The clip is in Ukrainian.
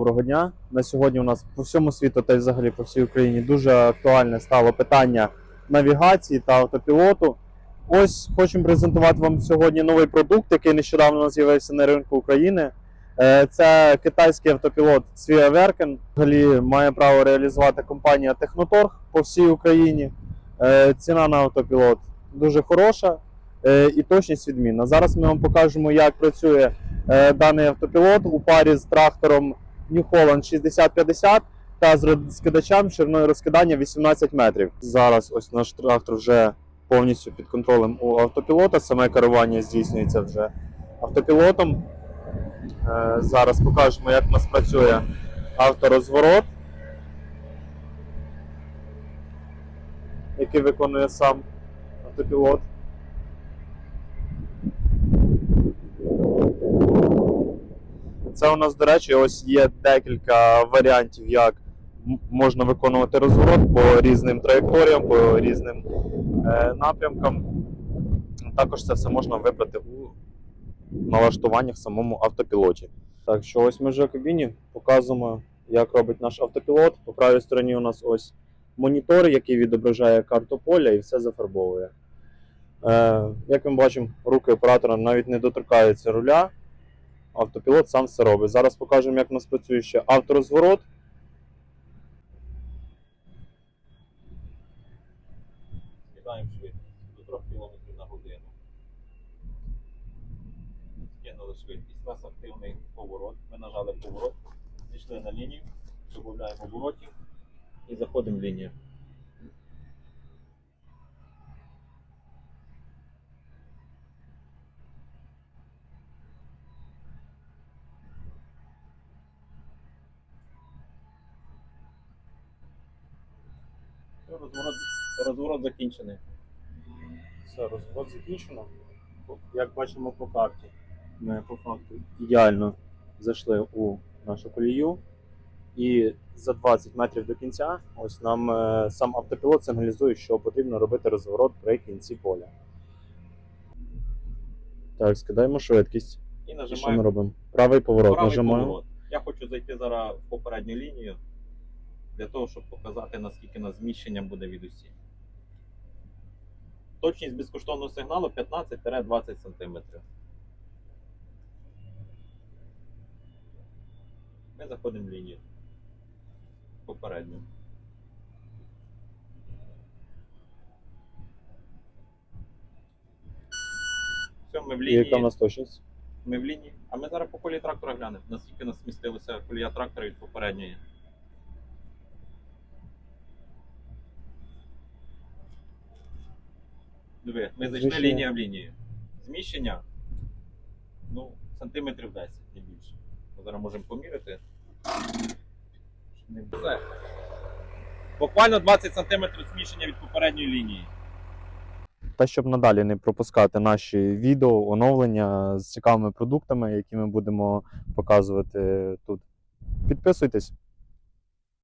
Доброго дня. На сьогодні у нас по всьому світу та й взагалі по всій Україні дуже актуальне стало питання навігації та автопілоту. Ось хочемо презентувати вам сьогодні новий продукт, який нещодавно з'явився на ринку України. Е, Це китайський автопілот Свія Веркен. Взагалі має право реалізувати компанія Техноторг по всій Україні. Е, Ціна на автопілот дуже хороша е, і точність відмінна. Зараз ми вам покажемо, як працює даний автопілот у парі з трактором New Holland 6050 та з розкидачем шириною розкидання 18 метрів. Зараз ось наш трактор вже повністю під контролем у автопілота. Саме керування здійснюється вже автопілотом. Е, Зараз покажемо, як у нас працює авторозворот, який виконує сам автопілот. Це у нас, до речі, ось є декілька варіантів, як можна виконувати розворот по різним траєкторіям, по різним е, напрямкам. Також це все можна вибрати у налаштуваннях в самому автопілоті. Так що ось ми вже в кабіні показуємо, як робить наш автопілот. По правій стороні у нас ось монітор, який відображає карту поля і все зафарбовує. Е, як ми бачимо, руки оператора навіть не доторкаються руля. Автопілот сам все робить. Зараз покажемо, як у нас працює ще авторозворот. Скидаємо швидкість до 3 км на годину. Скинули швидкість. У нас активний поворот. Ми нажали поворот, зійшли на лінію, додаємо оборотів і заходимо в лінію. Розворот, розворот закінчений. Все, розворот закінчено. Як бачимо по карті, ми по факту ідеально зайшли у нашу колію. І за 20 метрів до кінця, ось нам е, сам автопілот сигналізує, що потрібно робити розворот при кінці поля. Так, скидаємо швидкість. І І що ми робимо? Правий поворот правий нажимаємо. поворот. Я хочу зайти зараз в попередню лінію для того, щоб показати, наскільки нас зміщення буде від усі. Точність безкоштовного сигналу 15-20 см. Ми заходимо в лінію. Попередню. Все, ми в лінії. яка в нас точність? Ми в лінії. А ми зараз по колії трактора глянемо, наскільки нас змістилася колія трактора від попередньої. Диви, ми зайшли Зміщення. лінія в лінію. Зміщення ну, сантиметрів 10, не більше. Ми зараз можемо поміряти. Все. Буквально 20 сантиметрів зміщення від попередньої лінії. Та щоб надалі не пропускати наші відео, оновлення з цікавими продуктами, які ми будемо показувати тут. Підписуйтесь.